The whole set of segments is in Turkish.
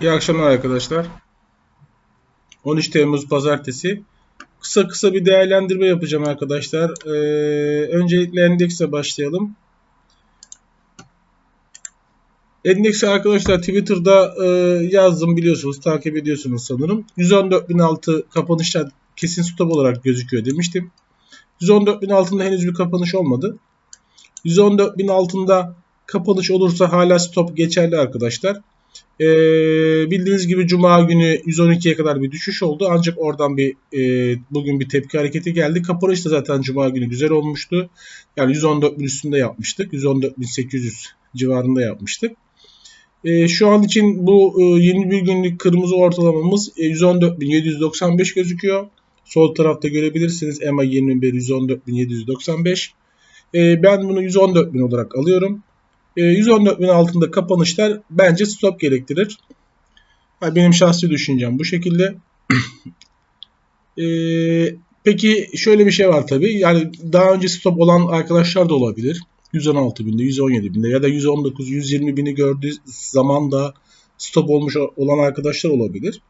İyi akşamlar arkadaşlar. 13 Temmuz Pazartesi. Kısa kısa bir değerlendirme yapacağım arkadaşlar. Ee, öncelikle endekse başlayalım. Endeksi arkadaşlar Twitter'da e, yazdım biliyorsunuz, takip ediyorsunuz sanırım. 114.006 kapanışlar kesin stop olarak gözüküyor demiştim. 114.000 altında henüz bir kapanış olmadı. 114.000 altında kapanış olursa hala stop geçerli arkadaşlar. Ee, bildiğiniz gibi Cuma günü 112'ye kadar bir düşüş oldu. Ancak oradan bir e, bugün bir tepki hareketi geldi. Kapanış da zaten Cuma günü güzel olmuştu. Yani 114 bin üstünde yapmıştık. 114.800 civarında yapmıştık. E, şu an için bu e, 21 günlük kırmızı ortalamamız e, 114.795 gözüküyor. Sol tarafta görebilirsiniz EMA 21 114.795. E, ben bunu 114.000 olarak alıyorum. E, 114.000 altında kapanışlar bence stop gerektirir. Benim şahsi düşüncem bu şekilde. e, peki şöyle bir şey var tabii. Yani daha önce stop olan arkadaşlar da olabilir. 116 binde, 117 binde ya da 119, 120 bini gördüğü zaman da stop olmuş olan arkadaşlar olabilir.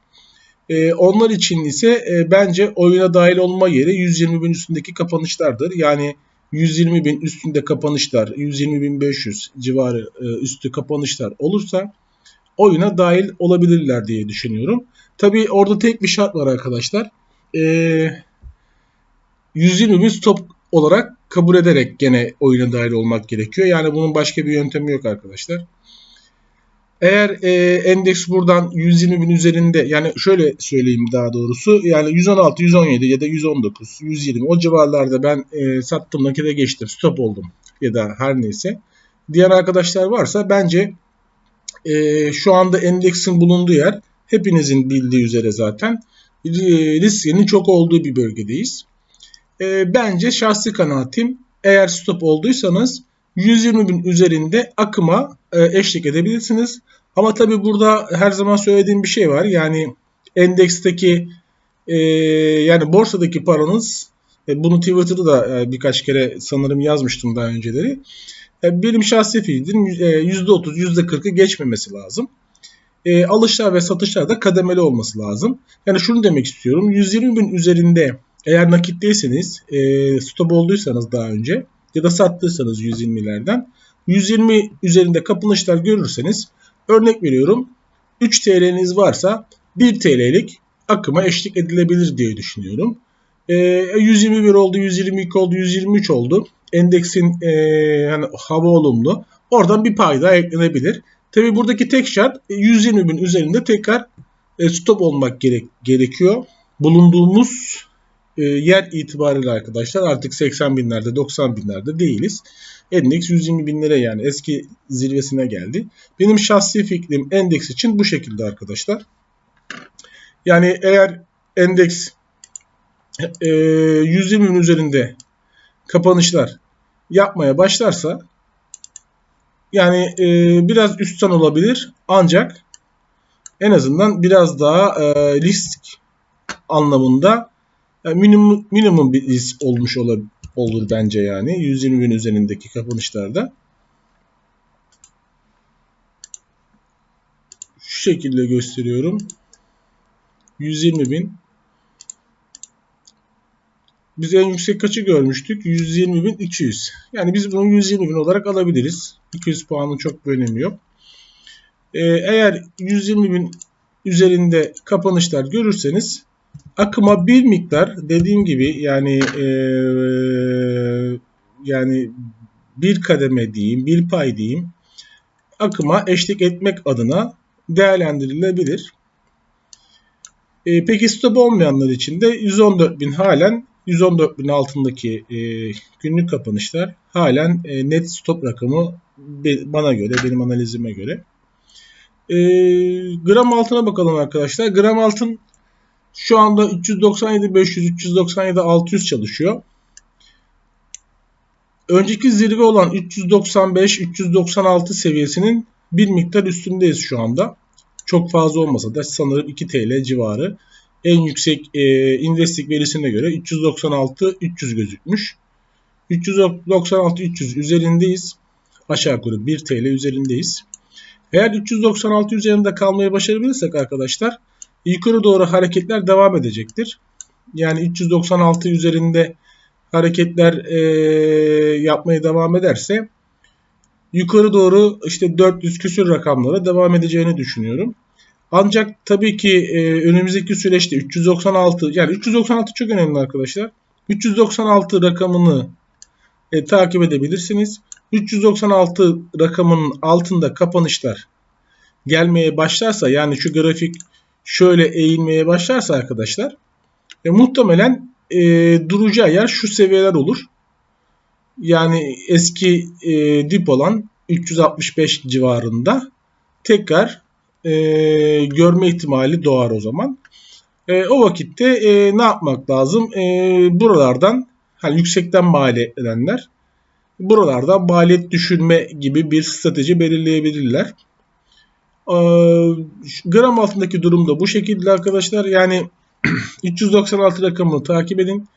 Ee, onlar için ise e, bence oyuna dahil olma yeri 120 bin üstündeki kapanışlardır. Yani 120 bin üstünde kapanışlar, 120 bin 500 civarı e, üstü kapanışlar olursa oyuna dahil olabilirler diye düşünüyorum. Tabii orada tek bir şart var arkadaşlar. E, 120 bin stop olarak kabul ederek gene oyuna dahil olmak gerekiyor. Yani bunun başka bir yöntemi yok arkadaşlar. Eğer e, endeks buradan 120 bin üzerinde yani şöyle söyleyeyim daha doğrusu yani 116, 117 ya da 119, 120 o civarlarda ben e, sattım nakite geçtim stop oldum ya da her neyse. Diğer arkadaşlar varsa bence e, şu anda endeksin bulunduğu yer hepinizin bildiği üzere zaten e, riskenin çok olduğu bir bölgedeyiz. E, bence şahsi kanaatim eğer stop olduysanız 120 bin üzerinde akıma e, eşlik edebilirsiniz. Ama tabi burada her zaman söylediğim bir şey var. Yani endeksteki e, yani borsadaki paranız e, bunu Twitter'da da e, birkaç kere sanırım yazmıştım daha önceleri. E, benim şahsi fikrim e, %30, %40'ı geçmemesi lazım. E, alışlar ve satışlar da kademeli olması lazım. Yani şunu demek istiyorum. 120 bin üzerinde eğer nakitteyseniz, e, stop olduysanız daha önce ya da sattıysanız 120'lerden 120 üzerinde kapanışlar görürseniz örnek veriyorum 3 TL'niz varsa 1 TL'lik akıma eşlik edilebilir diye düşünüyorum. E, 121 oldu, 122 oldu, 123 oldu. Endeksin e, yani hava olumlu. Oradan bir pay daha eklenebilir. Tabi buradaki tek şart 120 bin üzerinde tekrar e, stop olmak gerek, gerekiyor. Bulunduğumuz e, yer itibariyle arkadaşlar artık 80 binlerde 90 binlerde değiliz. Endeks 120 binlere yani eski zirvesine geldi. Benim şahsi fikrim endeks için bu şekilde arkadaşlar. Yani eğer endeks e, 120 bin üzerinde kapanışlar yapmaya başlarsa yani e, biraz üstten olabilir ancak en azından biraz daha e, risk anlamında yani minimum, minimum bir risk olmuş olabilir olur bence yani 120 bin üzerindeki kapanışlarda. Şu şekilde gösteriyorum. 120 bin. Biz en yüksek kaçı görmüştük? 120 bin 200. Yani biz bunu 120 bin olarak alabiliriz. 200 puanın çok bir önemi yok. Ee, eğer 120 bin üzerinde kapanışlar görürseniz akıma bir miktar dediğim gibi yani e, yani bir kademe diyeyim, bir pay diyeyim akıma eşlik etmek adına değerlendirilebilir. E, peki stop olmayanlar için de 114.000 halen 114.000 altındaki e, günlük kapanışlar halen e, net stop rakamı bana göre, benim analizime göre. E, gram altına bakalım arkadaşlar. Gram altın şu anda 397 500 397 600 çalışıyor. Önceki zirve olan 395 396 seviyesinin bir miktar üstündeyiz şu anda. Çok fazla olmasa da sanırım 2 TL civarı. En yüksek e, investik verisine göre 396 300 gözükmüş. 396 300 üzerindeyiz. Aşağı yukarı 1 TL üzerindeyiz. Eğer 396 üzerinde kalmayı başarabilirsek arkadaşlar yukarı doğru hareketler devam edecektir. Yani 396 üzerinde hareketler e, yapmaya devam ederse yukarı doğru işte 400 küsür rakamlara devam edeceğini düşünüyorum. Ancak tabii ki e, önümüzdeki süreçte 396 yani 396 çok önemli arkadaşlar. 396 rakamını e, takip edebilirsiniz. 396 rakamının altında kapanışlar gelmeye başlarsa yani şu grafik şöyle eğilmeye başlarsa arkadaşlar e, muhtemelen e, duracağı yer şu seviyeler olur. Yani eski e, dip olan 365 civarında tekrar e, görme ihtimali doğar o zaman. E, o vakitte e, ne yapmak lazım? E, buralardan hani yüksekten maliyet edenler buralardan maliyet düşürme gibi bir strateji belirleyebilirler. E, gram altındaki durum da bu şekilde arkadaşlar. Yani 396 rakamını takip edin.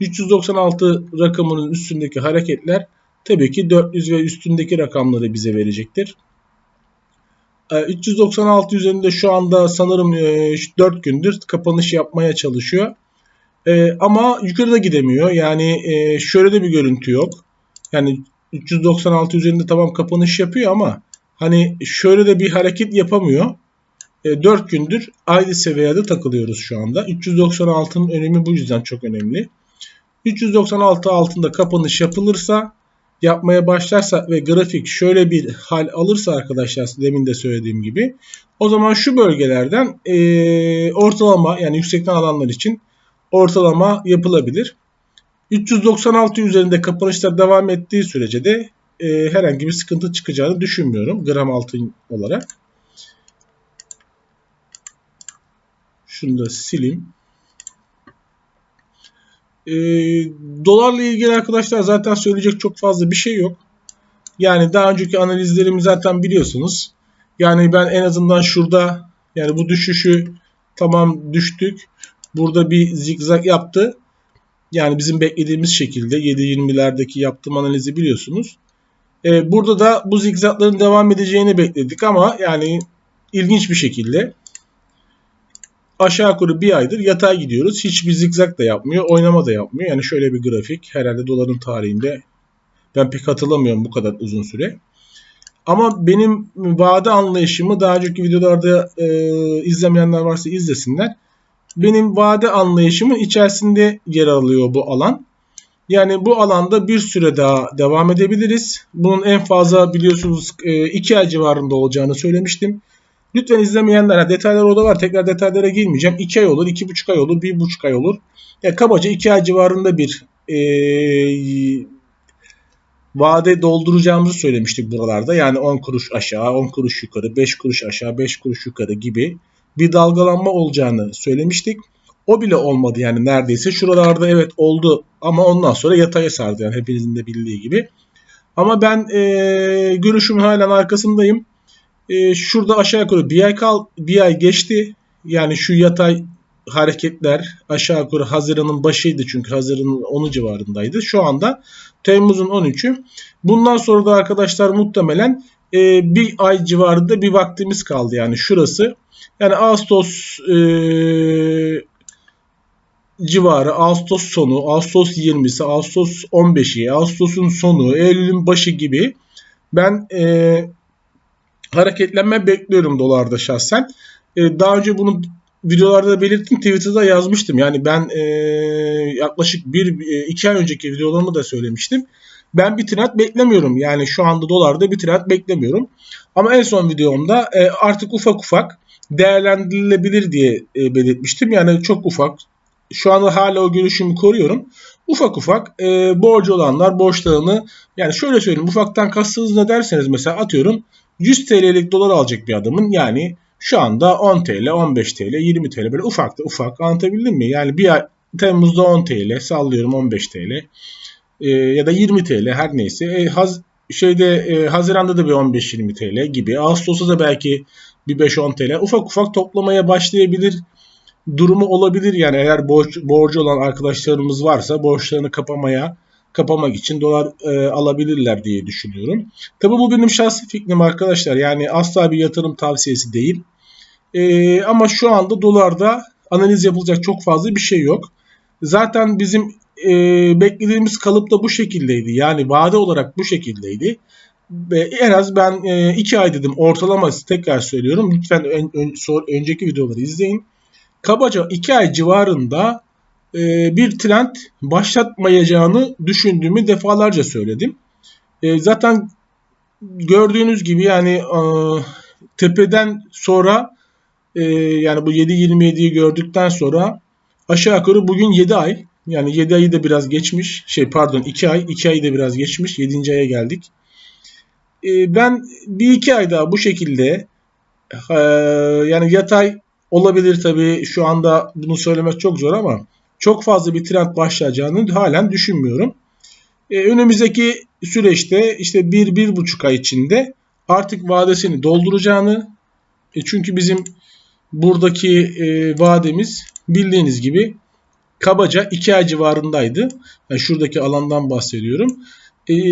396 rakamının üstündeki hareketler tabii ki 400 ve üstündeki rakamları bize verecektir. 396 üzerinde şu anda sanırım 4 gündür kapanış yapmaya çalışıyor. Ama yukarıda gidemiyor. Yani şöyle de bir görüntü yok. Yani 396 üzerinde tamam kapanış yapıyor ama hani şöyle de bir hareket yapamıyor. 4 gündür aynı seviyede takılıyoruz şu anda. 396'nın önemi bu yüzden çok önemli. 396 altında kapanış yapılırsa yapmaya başlarsa ve grafik şöyle bir hal alırsa arkadaşlar demin de söylediğim gibi o zaman şu bölgelerden e, ortalama yani yüksekten alanlar için ortalama yapılabilir. 396 üzerinde kapanışlar devam ettiği sürece de e, herhangi bir sıkıntı çıkacağını düşünmüyorum gram altın olarak. Şunu da sileyim. E, dolarla ilgili arkadaşlar zaten söyleyecek çok fazla bir şey yok. Yani daha önceki analizlerimi zaten biliyorsunuz. Yani ben en azından şurada yani bu düşüşü tamam düştük. Burada bir zigzag yaptı. Yani bizim beklediğimiz şekilde 7.20'lerdeki yaptığım analizi biliyorsunuz. Ee, burada da bu zigzagların devam edeceğini bekledik ama yani ilginç bir şekilde aşağı yukarı bir aydır yatay gidiyoruz. Hiçbir zigzag da yapmıyor, oynama da yapmıyor. Yani şöyle bir grafik herhalde doların tarihinde ben pek hatırlamıyorum bu kadar uzun süre. Ama benim vade anlayışımı daha önceki videolarda e, izlemeyenler varsa izlesinler. Benim vade anlayışımın içerisinde yer alıyor bu alan. Yani bu alanda bir süre daha devam edebiliriz. Bunun en fazla biliyorsunuz 2 e, ay civarında olacağını söylemiştim. Lütfen izlemeyenler, detaylar orada var. Tekrar detaylara girmeyeceğim. 2 ay olur, 2,5 ay olur, 1,5 ay olur. Ya kabaca 2 ay civarında bir e, vade dolduracağımızı söylemiştik buralarda. Yani 10 kuruş aşağı, 10 kuruş yukarı, 5 kuruş aşağı, 5 kuruş yukarı gibi bir dalgalanma olacağını söylemiştik. O bile olmadı yani neredeyse. Şuralarda evet oldu ama ondan sonra yataya sardı yani hepinizin de bildiği gibi. Ama ben e, görüşümün halen arkasındayım. E, şurada aşağı yukarı bir ay, kal, bir ay geçti. Yani şu yatay hareketler aşağı yukarı Haziran'ın başıydı çünkü Haziran'ın 10'u civarındaydı. Şu anda Temmuz'un 13'ü. Bundan sonra da arkadaşlar muhtemelen e, bir ay civarında bir vaktimiz kaldı. Yani şurası. Yani Ağustos e, civarı, Ağustos sonu, Ağustos 20'si, Ağustos 15'i, Ağustos'un sonu, Eylül'ün başı gibi ben e, hareketlenme bekliyorum dolarda şahsen. E, daha önce bunu videolarda da belirttim. Twitter'da yazmıştım. Yani ben e, yaklaşık bir e, iki ay önceki videolarımı da söylemiştim. Ben bir trend beklemiyorum. Yani şu anda dolarda bir trend beklemiyorum. Ama en son videomda e, artık ufak ufak değerlendirilebilir diye e, belirtmiştim. Yani çok ufak. Şu anda hala o görüşümü koruyorum. Ufak ufak e, borcu olanlar borçlarını yani şöyle söyleyeyim ufaktan kastınız ne derseniz mesela atıyorum 100 TL'lik dolar alacak bir adamın yani şu anda 10 TL, 15 TL, 20 TL böyle ufak da ufak anlatabildim mi? Yani bir ay Temmuz'da 10 TL, sallıyorum 15 TL e, ya da 20 TL her neyse. E, haz, şeyde e, Haziran'da da bir 15-20 TL gibi. Ağustos'ta da belki bir 5-10 TL. Ufak ufak toplamaya başlayabilir durumu olabilir. Yani eğer borç, borcu olan arkadaşlarımız varsa borçlarını kapamaya kapamak için dolar e, alabilirler diye düşünüyorum. Tabii bu benim şahsi fikrim arkadaşlar. Yani asla bir yatırım tavsiyesi değil. E, ama şu anda dolarda analiz yapılacak çok fazla bir şey yok. Zaten bizim e, beklediğimiz kalıp da bu şekildeydi. Yani vade olarak bu şekildeydi. Ve en az ben 2 e, ay dedim ortalaması tekrar söylüyorum. Lütfen ön, ön, sor, önceki videoları izleyin. Kabaca 2 ay civarında e, bir trend başlatmayacağını düşündüğümü defalarca söyledim. E, zaten gördüğünüz gibi yani e, tepeden sonra e, yani bu 7.27'yi gördükten sonra aşağı yukarı bugün 7 ay yani 7 ayı da biraz geçmiş. Şey pardon 2 ay 2 ayı da biraz geçmiş. 7. aya geldik. E, ben bir iki ay daha bu şekilde e, yani yatay olabilir tabii şu anda bunu söylemek çok zor ama çok fazla bir trend başlayacağını halen düşünmüyorum. E, önümüzdeki süreçte işte bir bir buçuk ay içinde artık vadesini dolduracağını e, çünkü bizim buradaki e, vademiz bildiğiniz gibi kabaca 2 ay civarındaydı. Yani şuradaki alandan bahsediyorum.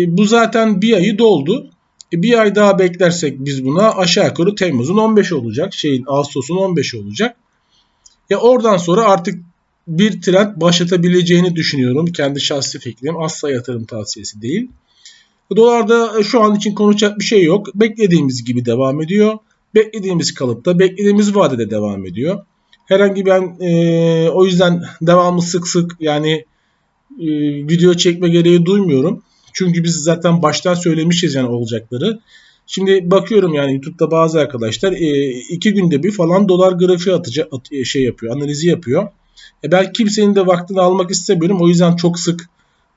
Bu zaten bir ayı doldu. E, bir ay daha beklersek biz buna aşağı yukarı Temmuz'un 15 olacak. Şeyin Ağustos'un 15 olacak. Ya oradan sonra artık bir trend başlatabileceğini düşünüyorum. Kendi şahsi fikrim. Asla yatırım tavsiyesi değil. Dolarda şu an için konuşacak bir şey yok. Beklediğimiz gibi devam ediyor. Beklediğimiz kalıpta, beklediğimiz vadede devam ediyor. Herhangi ben e, o yüzden devamlı sık sık yani e, video çekme gereği duymuyorum. Çünkü biz zaten baştan söylemişiz yani olacakları. Şimdi bakıyorum yani YouTube'da bazı arkadaşlar e, iki günde bir falan dolar grafiği atacak at, e, şey yapıyor, analizi yapıyor. E ben kimsenin de vaktini almak istemiyorum. O yüzden çok sık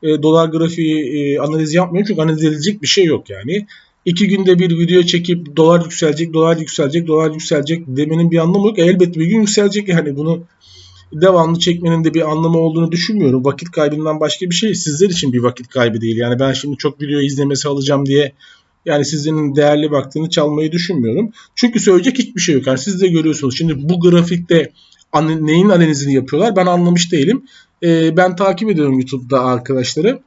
e, dolar grafiği e, analiz yapmıyorum. Çünkü analiz edilecek bir şey yok yani. İki günde bir video çekip dolar yükselecek, dolar yükselecek, dolar yükselecek demenin bir anlamı yok. Elbette bir gün yükselecek yani bunu devamlı çekmenin de bir anlamı olduğunu düşünmüyorum. Vakit kaybından başka bir şey sizler için bir vakit kaybı değil. Yani ben şimdi çok video izlemesi alacağım diye yani sizin değerli vaktini çalmayı düşünmüyorum. Çünkü söyleyecek hiçbir şey yok. Yani siz de görüyorsunuz. Şimdi bu grafikte neyin analizini yapıyorlar ben anlamış değilim. Ee, ben takip ediyorum YouTube'da arkadaşları.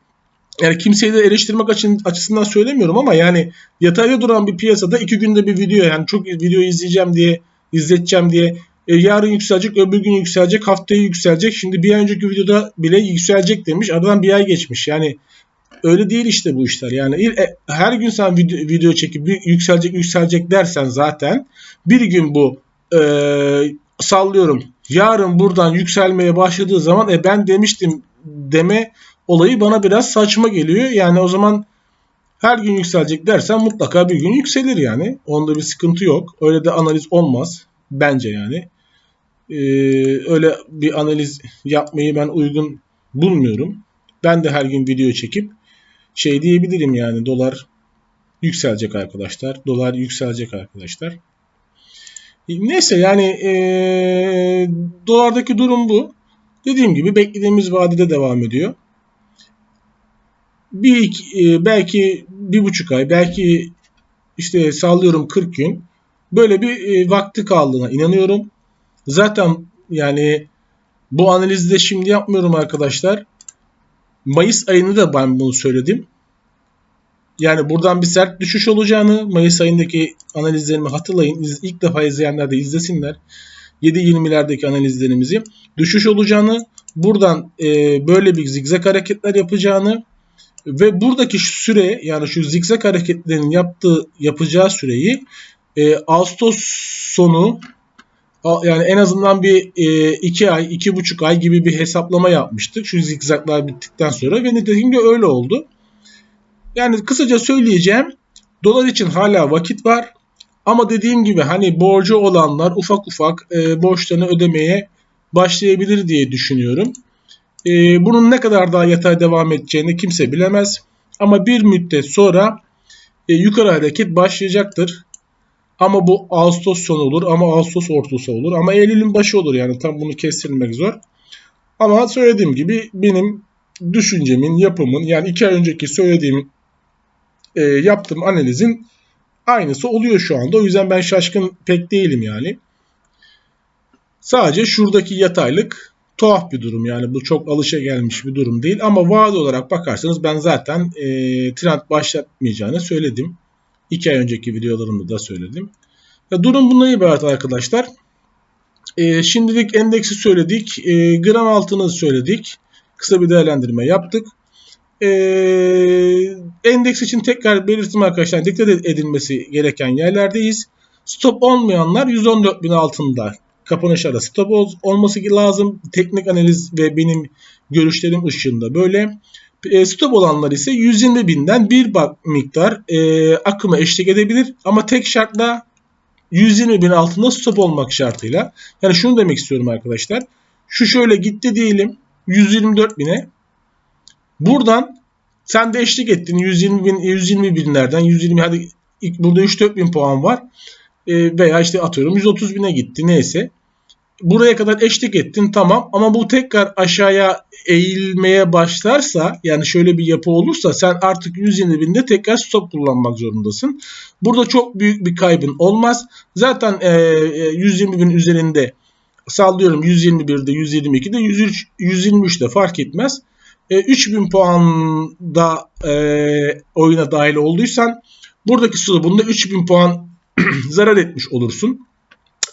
Yani kimseyi de eleştirmek açısından söylemiyorum ama yani yatayda duran bir piyasada iki günde bir video yani çok video izleyeceğim diye izleteceğim diye e, yarın yükselecek, öbür gün yükselecek, haftaya yükselecek. Şimdi bir önceki videoda bile yükselecek demiş. Aradan bir ay geçmiş. Yani öyle değil işte bu işler. Yani e, her gün sen video, video çekip yükselecek yükselecek dersen zaten bir gün bu e, sallıyorum. Yarın buradan yükselmeye başladığı zaman e ben demiştim deme olayı bana biraz saçma geliyor. Yani o zaman her gün yükselecek dersen mutlaka bir gün yükselir yani. Onda bir sıkıntı yok. Öyle de analiz olmaz bence yani e, öyle bir analiz yapmayı ben uygun bulmuyorum. Ben de her gün video çekip şey diyebilirim yani dolar yükselecek arkadaşlar. Dolar yükselecek arkadaşlar. Neyse yani e, dolardaki durum bu. Dediğim gibi beklediğimiz vadede devam ediyor. Bir, e, belki bir buçuk ay, belki işte sallıyorum 40 gün böyle bir e, vakti kaldığına inanıyorum. Zaten yani bu analizi de şimdi yapmıyorum arkadaşlar. Mayıs ayını da ben bunu söyledim. Yani buradan bir sert düşüş olacağını Mayıs ayındaki analizlerimi hatırlayın. İlk defa izleyenler de izlesinler. 7.20'lerdeki analizlerimizi. Düşüş olacağını, buradan e, böyle bir zigzag hareketler yapacağını ve buradaki süre yani şu zigzag hareketlerinin yaptığı yapacağı süreyi e, Ağustos sonu yani en azından bir e, iki ay, iki buçuk ay gibi bir hesaplama yapmıştık. Şu zikzaklar bittikten sonra ve nitekim de öyle oldu. Yani kısaca söyleyeceğim dolar için hala vakit var. Ama dediğim gibi hani borcu olanlar ufak ufak e, borçlarını ödemeye başlayabilir diye düşünüyorum. E, bunun ne kadar daha yatay devam edeceğini kimse bilemez. Ama bir müddet sonra e, yukarı hareket başlayacaktır. Ama bu Ağustos sonu olur ama Ağustos ortası olur ama Eylül'ün başı olur yani tam bunu kestirmek zor. Ama söylediğim gibi benim düşüncemin, yapımın yani iki ay önceki söylediğim e, yaptığım analizin aynısı oluyor şu anda. O yüzden ben şaşkın pek değilim yani. Sadece şuradaki yataylık tuhaf bir durum. Yani bu çok alışa gelmiş bir durum değil. Ama vade olarak bakarsanız ben zaten e, trend başlatmayacağını söyledim. 2 ay önceki videolarımda da söyledim. Ya, durum bundan ibaret arkadaşlar. E, şimdilik endeksi söyledik. E, gram altını söyledik. Kısa bir değerlendirme yaptık. E, endeks için tekrar belirttim arkadaşlar. Dikkat edilmesi gereken yerlerdeyiz. Stop olmayanlar 114 bin altında kapanışlarda stop olması lazım. Teknik analiz ve benim görüşlerim ışığında böyle. E, stop olanlar ise 120 binden bir miktar e, akıma eşlik edebilir. Ama tek şartla 120 bin altında stop olmak şartıyla. Yani şunu demek istiyorum arkadaşlar. Şu şöyle gitti diyelim 124 bine. Buradan sen de eşlik ettin 120 bin 120 binlerden 120 hadi ilk burada 3-4 bin puan var. E, veya işte atıyorum 130 bine gitti neyse. Buraya kadar eşlik ettin tamam ama bu tekrar aşağıya eğilmeye başlarsa yani şöyle bir yapı olursa sen artık 120 binde tekrar stop kullanmak zorundasın. Burada çok büyük bir kaybın olmaz. Zaten e, 120 bin üzerinde sallıyorum 121'de 122'de 103, 123'de fark etmez. E, 3000 puan da e, oyuna dahil olduysan buradaki stopunda 3000 puan zarar etmiş olursun.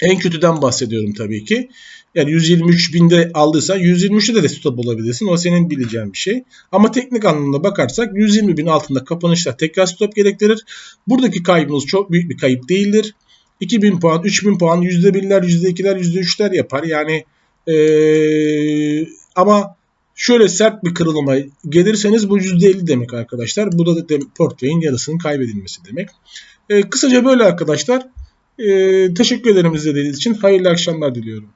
En kötüden bahsediyorum tabii ki. Yani 123 binde aldıysan 123'te de stop olabilirsin. O senin bileceğin bir şey. Ama teknik anlamda bakarsak 120 bin altında kapanışlar tekrar stop gerektirir. Buradaki kaybımız çok büyük bir kayıp değildir. 2000 puan, 3000 puan, %1'ler, %2'ler, %3'ler yapar. Yani ee, ama şöyle sert bir kırılıma gelirseniz bu %50 demek arkadaşlar. Bu da de, portföyün yarısının kaybedilmesi demek. E, kısaca böyle arkadaşlar. Ee, teşekkür ederim izlediğiniz için. Hayırlı akşamlar diliyorum.